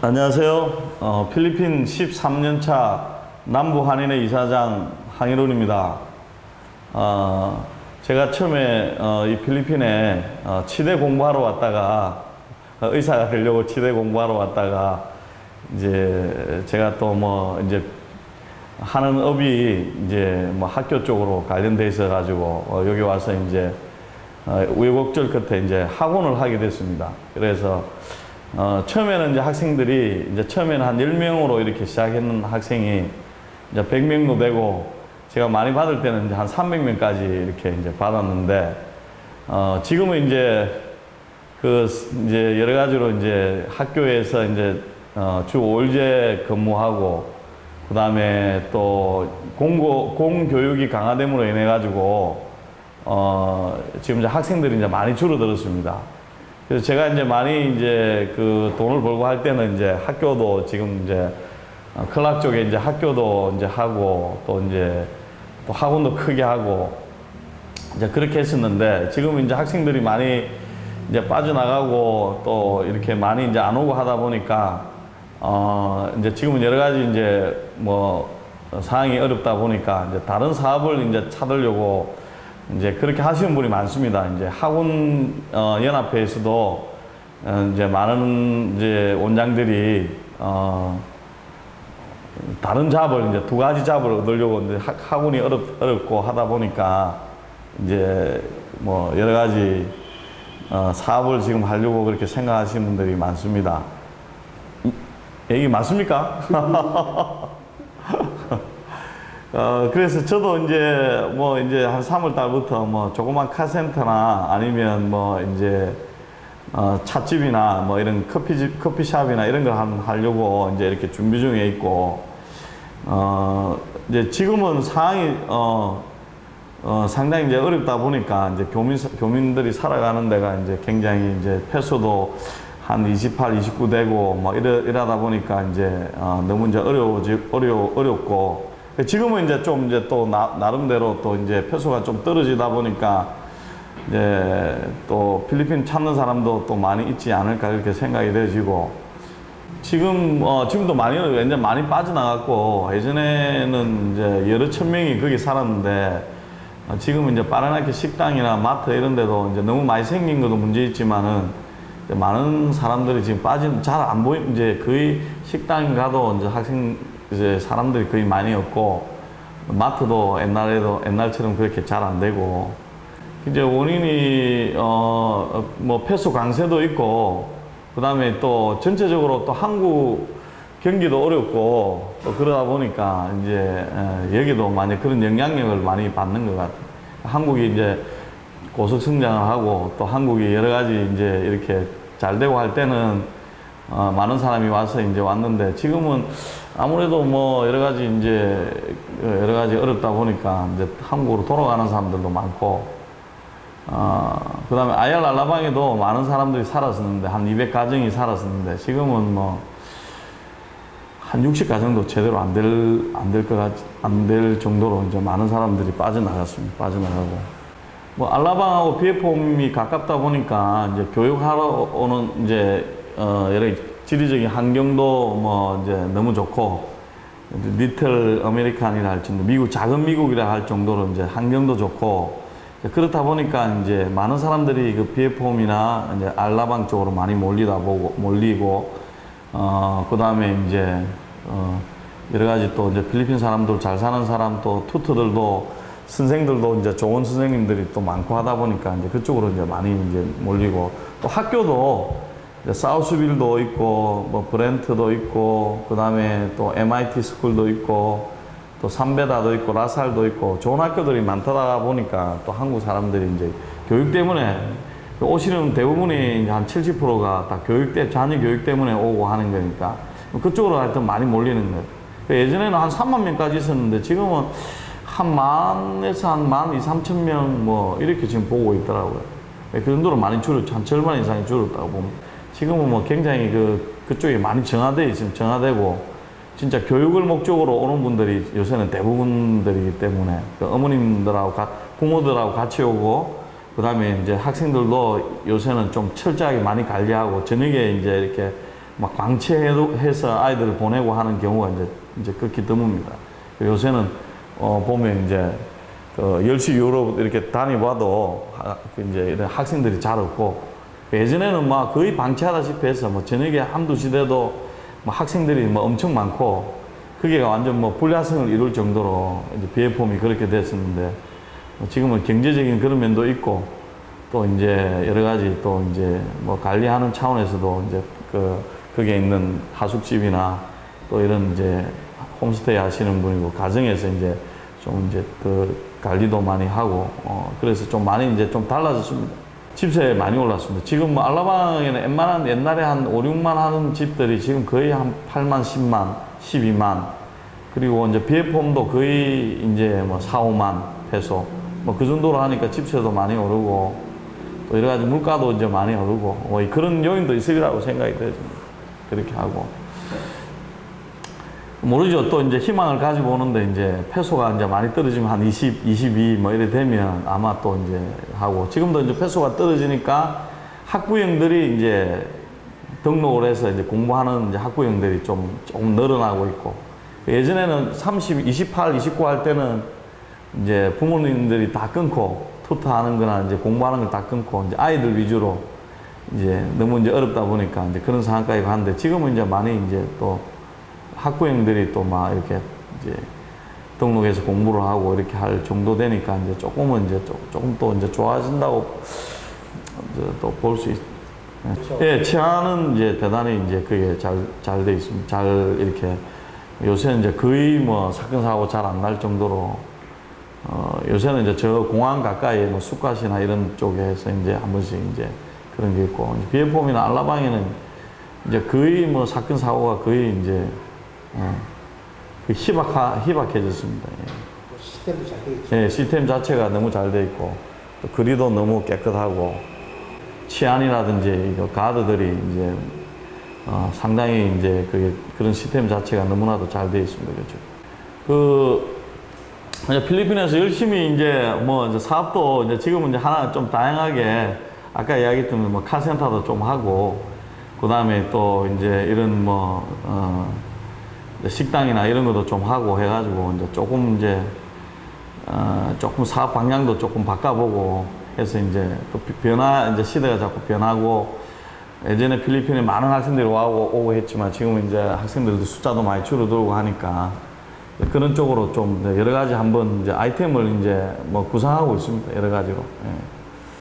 안녕하세요. 어, 필리핀 13년차 남부 한인회 이사장 황일훈입니다. 어, 제가 처음에 어, 이 필리핀에 어, 치대 공부하러 왔다가 어, 의사가 되려고 치대 공부하러 왔다가 이제 제가 또 뭐 이제 하는 업이 이제 뭐 학교 쪽으로 관련돼 있어 가지고 어, 여기 와서 이제 어, 우여곡절 끝에 이제 학원을 하게 됐습니다. 그래서 어, 처음에는 이제 학생들이 이제 처음에는 한 10명으로 이렇게 시작했는 학생이 이제 100명도 되고 제가 많이 받을 때는 이제 한 300명까지 이렇게 이제 받았는데 어, 지금은 이제 그 이제 여러 가지로 이제 학교에서 이제 어, 주 5일제 근무하고 그 다음에 또 공고, 공교육이 강화됨으로 인해 가지고 어, 지금 이제 학생들이 이제 많이 줄어들었습니다. 그래서 제가 이제 많이 이제 그 돈을 벌고 할 때는 이제 학교도 지금 이제 어, 클락 쪽에 이제 학교도 이제 하고 또 이제 또 학원도 크게 하고 이제 그렇게 했었는데 지금 이제 학생들이 많이 이제 빠져나가고 또 이렇게 많이 이제 안 오고 하다 보니까 어 이제 지금은 여러 가지 이제 뭐 상황이 어렵다 보니까 이제 다른 사업을 이제 찾으려고 이제 그렇게 하시는 분이 많습니다. 이제 학원 어, 연합회에서도 어, 이제 많은 이제 원장들이 어, 다른 잡을 이제 두 가지 잡을 얻으려고 이제 학, 학원이 어렵, 어렵고 하다 보니까 이제 뭐 여러 가지 어, 사업을 지금 하려고 그렇게 생각하시는 분들이 많습니다. 이- 얘기 맞습니까? 어, 그래서 저도 이제 뭐 이제 한 3월 달부터 뭐 조그만 카센터나 아니면 뭐 이제 어, 찻집이나 뭐 이런 커피집, 커피숍이나 이런 걸 한- 하려고 이제 이렇게 준비 중에 있고, 어, 이제 지금은 상황이, 어, 어, 상당히 이제 어렵다 보니까 이제 교민, 교민들이 살아가는 데가 이제 굉장히 이제 폐소도 한 28, 29 되고 뭐 이러, 이러다 보니까 이제 어, 너무 이제 어려워지, 어려, 어렵고 지금은 이제 좀 이제 또 나, 나름대로 또 이제 폐소가 좀 떨어지다 보니까 이제 또 필리핀 찾는 사람도 또 많이 있지 않을까 그렇게 생각이 되어지고 지금 어 지금도 많이 완전 많이 빠져나갔고 예전에는 이제 여러 천 명이 거기 살았는데 어, 지금은 이제 빠르나게 식당이나 마트 이런 데도 이제 너무 많이 생긴 것도 문제 있지만은 많은 사람들이 지금 빠진 잘 안 보이 이제 거의 식당 가도 이제 학생 이제 사람들이 거의 많이 없고 마트도 옛날에도 옛날처럼 그렇게 잘 안 되고 이제 원인이 어 뭐 폐수 강세도 있고 그다음에 또 전체적으로 또 한국 경기도 어렵고 또 그러다 보니까 이제 에, 여기도 많이 그런 영향력을 많이 받는 것 같아요. 한국이 이제 고속 성장을 하고 또 한국이 여러 가지 이제 이렇게 잘 되고 할 때는 어, 많은 사람이 와서 이제 왔는데 지금은 아무래도 뭐 여러 가지 이제 어, 여러 가지 어렵다 보니까 이제 한국으로 돌아가는 사람들도 많고 어, 그 다음에 아얄 알라방에도 많은 사람들이 살았었는데, 한 200가정이 살았었는데, 지금은 뭐, 한 60가정도 제대로 안 될, 안 될 것 같, 안 될 정도로 이제 많은 사람들이 빠져나갔습니다. 빠져나가고. 뭐, 알라방하고 비에폼이 가깝다 보니까, 이제 교육하러 오는, 이제, 어, 여러 지리적인 환경도 뭐, 이제 너무 좋고, 리틀 아메리칸이라 할 정도, 미국, 작은 미국이라 할 정도로 이제 환경도 좋고, 그렇다 보니까 이제 많은 사람들이 그 비에폼이나 이제 알라방 쪽으로 많이 몰리다 보고, 몰리고, 어, 그 다음에 이제, 어, 여러 가지 또 이제 필리핀 사람들 잘 사는 사람 또 투트들도 선생들도 이제 좋은 선생님들이 또 많고 하다 보니까 이제 그쪽으로 이제 많이 이제 몰리고 또 학교도 사우스빌도 있고 뭐 브렌트도 있고 그 다음에 또 MIT 스쿨도 있고 또 삼베다도 있고 라살도 있고 좋은 학교들이 많다 보니까 또 한국 사람들이 이제 교육 때문에 오시는 대부분이 한 70%가 다 교육 때 자녀 교육 때문에 오고 하는 거니까 그쪽으로 하여튼 많이 몰리는 거예요. 그 예전에는 한 3만 명까지 있었는데 지금은 한 만에서 한만 이, 삼천 명 뭐 이렇게 지금 보고 있더라고요. 그 정도로 많이 줄었죠. 한 절반 이상이 줄었다고 보면. 지금은 뭐 굉장히 그, 그쪽이 많이 정화돼 있으면 정화되고 진짜 교육을 목적으로 오는 분들이 요새는 대부분들이기 때문에 그 어머님들하고 가- 부모들하고 같이 오고 그 다음에 이제 학생들도 요새는 좀 철저하게 많이 관리하고 저녁에 이제 이렇게 막 방치해서 아이들을 보내고 하는 경우가 이제 이제 극히 드뭅니다. 요새는 어 보면 이제 그 10시 이후로 이렇게 다녀봐도 하- 그 이제 이런 학생들이 잘 없고 예전에는 막 거의 방치하다시피 해서 뭐 저녁에 한두 시대도 뭐 학생들이 뭐 엄청 많고 그게 완전 뭐 불야성을 이룰 정도로 이제 비해폼이 그렇게 됐었는데 뭐 지금은 경제적인 그런 면도 있고 또 이제 여러 가지 또 이제 뭐 관리하는 차원에서도 이제 그 거기에 있는 하숙집이나 또 이런 이제 홈스테이 하시는 분이고 가정에서 이제 좀 이제 그 관리도 많이 하고 어 그래서 좀 많이 이제 좀 달라졌습니다. 집세 많이 올랐습니다. 지금 뭐 알라방에는 웬만한 옛날에 한 5, 6만 하는 집들이 지금 거의 한 8만, 10만, 12만 그리고 이제 비에폼도 거의 이제 뭐 4, 5만 페소 뭐 그 정도로 하니까 집세도 많이 오르고 또 여러 가지 물가도 이제 많이 오르고 뭐 그런 요인도 있으리라고 생각이 되집니다. 그렇게 하고 모르죠. 또 이제 희망을 가지고 오는데 이제 페소가 이제 많이 떨어지면 한 20, 22 뭐 이래 되면 아마 또 이제 하고 지금도 이제 페소가 떨어지니까 학부형들이 이제 등록을 해서 이제 공부하는 이제 학부형들이 좀 조금 늘어나고 있고 예전에는 30, 28, 29 할 때는 이제 부모님들이 다 끊고 투터하는 거나 이제 공부하는 걸 다 끊고 이제 아이들 위주로 이제 너무 이제 어렵다 보니까 이제 그런 상황까지 가는데 지금은 이제 많이 이제 또 학부형들이 또 막 이렇게 이제 등록해서 공부를 하고 이렇게 할 정도 되니까 이제 조금은 이제 조- 조금 또 이제 좋아진다고 또 볼 수 있. 예, 치안은 이제 대단히 이제 그게 잘 잘 돼 있습니다. 잘 이렇게 요새는 이제 거의 뭐 사건 사고 잘 안 날 정도로 어 요새는 이제 저 공항 가까이에 뭐 숙가시나 이런 쪽에서 이제 한 번씩 이제 그런 게 있고 비에폼이나 알라방에는 이제 거의 뭐 사건 사고가 거의 이제 어, 그 희박하 희박해졌습니다. 예. 시스템도 잘 되어 있죠. 예, 시스템 자체가 너무 잘 돼 있고 또 거리도 너무 깨끗하고 치안이라든지 이거 가드들이 이제 어, 상당히 이제 그게 그런 시스템 자체가 너무나도 잘돼 있습니다. 그렇죠. 그 이제 필리핀에서 열심히 이제 뭐 이제 사업도 이제 지금은 이제 하나 좀 다양하게 아까 이야기했던 뭐 카센터도 좀 하고 그 다음에 또 이제 이런 뭐 어, 식당이나 이런 것도 좀 하고 해가지고 이제 조금 이제 어, 조금 사업 방향도 조금 바꿔보고 해서 이제 또 비- 변화 이제 시대가 자꾸 변하고 예전에 필리핀에 많은 학생들이 와고 오고 했지만 지금은 이제 학생들도 숫자도 많이 줄어들고 하니까 그런 쪽으로 좀 여러 가지 한번 이제 아이템을 이제 뭐 구상하고 있습니다 여러 가지로. 예.